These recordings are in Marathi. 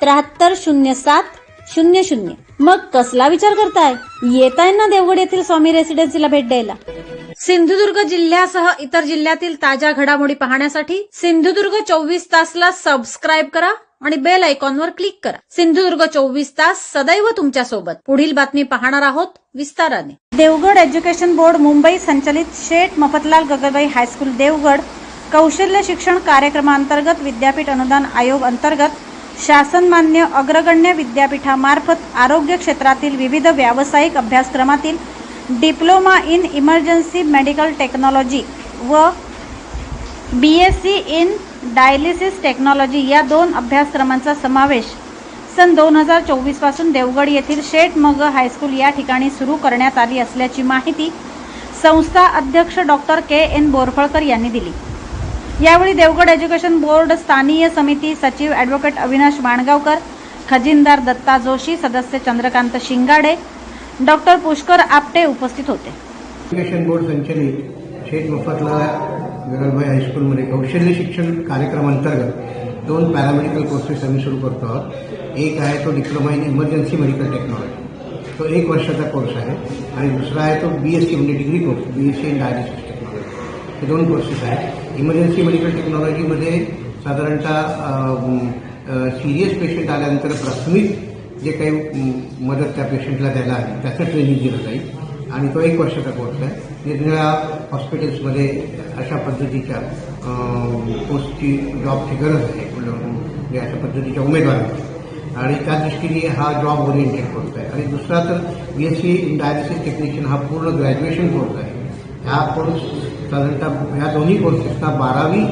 त्र्याहत्तर शून्य सात शून्य शून्य. मग कसला विचार करताय? येताय ना देवगड येथील स्वामी रेसिडेन्सीला भेट द्यायला. सिंधुदुर्ग जिल्ह्यासह इतर जिल्ह्यातील ताज्या घडामोडी पाहण्यासाठी सिंधुदुर्ग चोवीस तासला सबस्क्राईब करा आणि बेल आयकॉनवर क्लिक करा. सिंधुदुर्ग चोवीस तास सदैव तुमच्यासोबत पुढील बातमी पाहणार आहोत विस्ताराने. देवगड एज्युकेशन बोर्ड मुंबई संचलित शेठ मफतलाल गगनबाई हायस्कूल देवगड कौशल्य शिक्षण कार्यक्रमांतर्गत विद्यापीठ अनुदान आयोग अंतर्गत शासनमान्य अग्रगण्य विद्यापीठामार्फत आरोग्य क्षेत्रातील विविध व्यावसायिक अभ्यासक्रमातील diploma in emergency medical technology व B S C in dialysis technology या दोन अभ्यासक्रमांचा समावेश सन दोन हजार चोवीसपासून देवगड येथील शेठ मग हायस्कूल या ठिकाणी सुरू करण्यात आली असल्याची माहिती संस्था अध्यक्ष डॉक्टर के एन बोरफळकर यांनी दिली. यावेळी देवगड एज्युकेशन बोर्ड स्थानीय समिती सचिव ॲडव्होकेट अविनाश माणगावकर खजिनदार दत्ता जोशी सदस्य चंद्रकांत शिंगाडे डॉक्टर पुष्कर आपटे उपस्थित होते. एज्युकेशन बोर्ड संचलित शेख मफतला गगनभाई हायस्कूलमध्ये कौशल्य शिक्षण कार्यक्रमांतर्गत दोन पॅरामेडिकल कोर्सेस आम्ही सुरू करतो आहोत. एक आहे तो diploma in emergency medical technology तो एक वर्षाचा कोर्स आहे आणि दुसरा आहे तो बी एस सी म्हणजे degree course B S C in dialysis technology हे दोन कोर्सेस आहेत. इमर्जन्सी मेडिकल टेक्नॉलॉजीमध्ये साधारणतः सिरियस पेशंट आल्यानंतर प्राथमिक जे काही मदत त्या पेशंटला द्यायला आहे त्याचं ट्रेनिंग दिलं जाईल. आणि तो एक वर्षाचा कोर्स आहे. निरनिळ्या हॉस्पिटल्समध्ये अशा पद्धतीच्या पोस्टची जॉबची गरज आहे. म्हणजे अशा पद्धतीच्या उमेदवारांची. आणि त्या दृष्टीने हा जॉब ओरिएंटेड कोर्स आहे. आणि दुसरा तर B S C in dialysis technician हा पूर्ण ग्रॅज्युएशन कोर्स आहे. ह्या कोर्स साधारणतः ह्या दोन्ही कोर्सेसना बारावी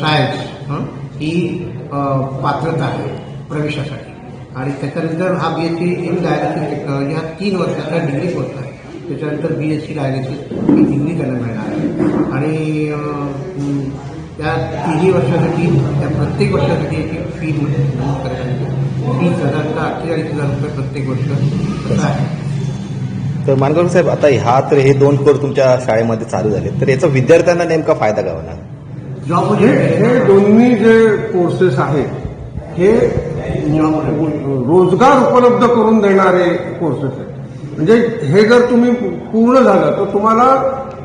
सायन्स ही पात्रता आहे प्रवेशासाठी. आणि त्याच्यानंतर हा B S C in dialysis technology हा तीन वर्षाचा डिग्री कोर्स आहे. त्याच्यानंतर बी एस सी डायलिसिस ही डिग्री त्यांना मिळणार आहे. आणि त्या तिन्ही वर्षासाठी त्या प्रत्येक वर्षासाठी याची फी नोंद करायची फी साधारणतः अठ्ठेचाळीस हजार रुपये प्रत्येक वर्ष असं आहे. तर मानगाव साहेब आता ह्या तर हे दोन कोर्स तुमच्या शाळेमध्ये चालू झाले तर याचा विद्यार्थ्यांना नेमका फायदा काय होणार? हे हे दोन्ही जे कोर्सेस आहेत हे रोजगार उपलब्ध करून देणारे कोर्सेस आहेत. म्हणजे हे जर तुम्ही पूर्ण झालं तर तुम्हाला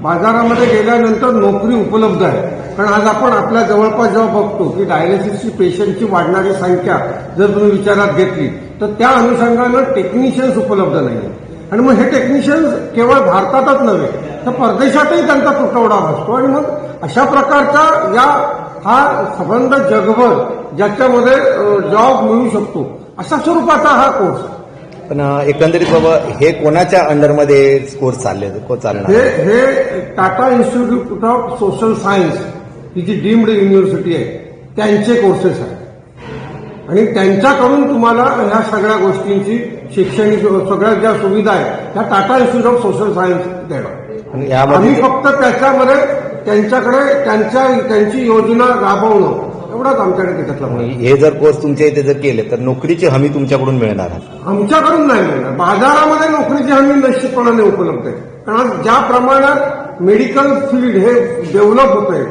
बाजारामध्ये गेल्यानंतर नोकरी उपलब्ध आहे. कारण आज आपण आपल्या जवळपास जेव्हा बघतो की डायलिसिसची पेशंटची वाढणारी संख्या जर तुम्ही विचारात घेतली तर त्या अनुषंगानं टेक्निशियन्स उपलब्ध नाही आणि मग हे टेक्निशियन्स केवळ भारतातच नव्हे तर परदेशातही त्यांचा तुटवडा भासतो. आणि मग अशा प्रकारचा या हा संबंध जगभर ज्याच्यामध्ये जॉब मिळू शकतो अशा स्वरूपाचा हा कोर्स. पण एकंदरीत बाबा हे कोणाच्या अंडरमध्ये कोर्स चालले को चालणार? हे हे Tata institute of social science ही जी डीम्ड युनिव्हर्सिटी आहे त्यांचे कोर्सेस आहेत. आणि त्यांच्याकडून तुम्हाला ह्या सगळ्या गोष्टींची शैक्षणिक सगळ्या ज्या सुविधा आहेत त्या Tata institute of social science आणि आम्ही फक्त त्याच्यामध्ये त्यांच्याकडे त्यांच्या त्यांची योजना राबवणं एवढाच आमच्याकडे त्याच्यातला. हे जर कोर्स तुमच्या इथे जर केले तर नोकरीची हमी तुमच्याकडून मिळणार आहे. आमच्याकडून नाही मिळणार. बाजारामध्ये नोकरीची हमी निश्चितपणाने उपलब्ध आहे. कारण ज्या प्रमाणात मेडिकल फील्ड हे डेव्हलप होत आहे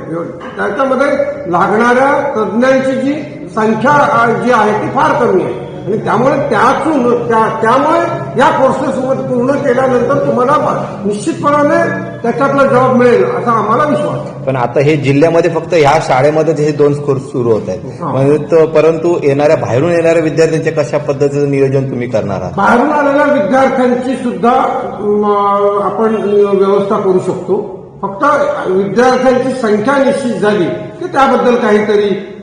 त्याच्यामध्ये लागणाऱ्या तज्ज्ञांची जी संख्या जी आहे ती फार कमी आहे. आणि त्यामुळे त्यातून त्या- त्यामुळे या कोर्सेस पूर्ण केल्यानंतर तुम्हाला निश्चितपणाने त्याच्यातला जॉब मिळेल असा आम्हाला विश्वास पण आता हे जिल्ह्यामध्ये फक्त ह्या शाळेमध्येच हे दोन कोर्स सुरू होत आहेत. म्हणजे परंतु येणाऱ्या बाहेरून येणाऱ्या विद्यार्थ्यांचे कशा पद्धतीचं नियोजन तुम्ही करणार आहात? बाहेरून आलेल्या विद्यार्थ्यांची सुद्धा आपण व्यवस्था करू शकतो. फक्त विद्यार्थ्यांची संख्या निश्चित झाली की त्याबद्दल काहीतरी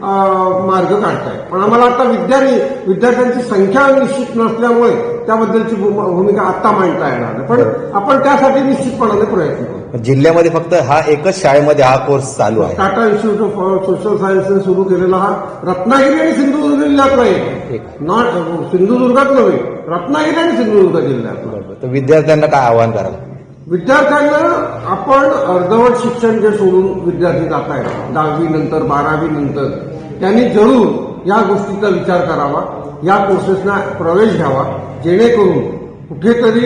मार्ग काढताय. पण आम्हाला आता विद्यार्थी विद्यार्थ्यांची संख्या निश्चित नसल्यामुळे त्याबद्दलची भूम- भूमिका आत्ता मांडता येणार नाही. पण आपण त्यासाठी निश्चितपणाने प्रयत्न करू. जिल्ह्यामध्ये फक्त हा एकच शाळेमध्ये हा कोर्स चालू आहे. टाटा इन्स्टिट्यूट ऑफ सोशल सायन्सने सुरू केलेला हा रत्नागिरी आणि सिंधुदुर्ग जिल्ह्यात नाही एक. नॉट सिंधुदुर्गात नव्हे रत्नागिरी आणि सिंधुदुर्ग जिल्ह्यात. विद्यार्थ्यांना काय आवाहन कराल? विद्यार्थ्यांना आपण अर्धवट शिक्षण जे सोडून विद्यार्थी जात आहेत दहावी नंतर बारावी नंतर त्यांनी जरूर या गोष्टीचा विचार करावा या कोर्सेसना प्रवेश घ्यावा जेणेकरून कुठेतरी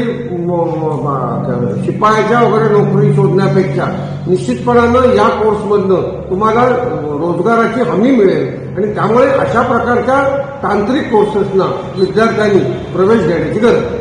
शिपायाच्या वगैरे नोकरी शोधण्यापेक्षा निश्चितपणानं या कोर्समधनं तुम्हाला रोजगाराची हमी मिळेल. आणि त्यामुळे अशा प्रकारच्या तांत्रिक कोर्सेसना विद्यार्थ्यांनी प्रवेश घेण्याची गरज आहे.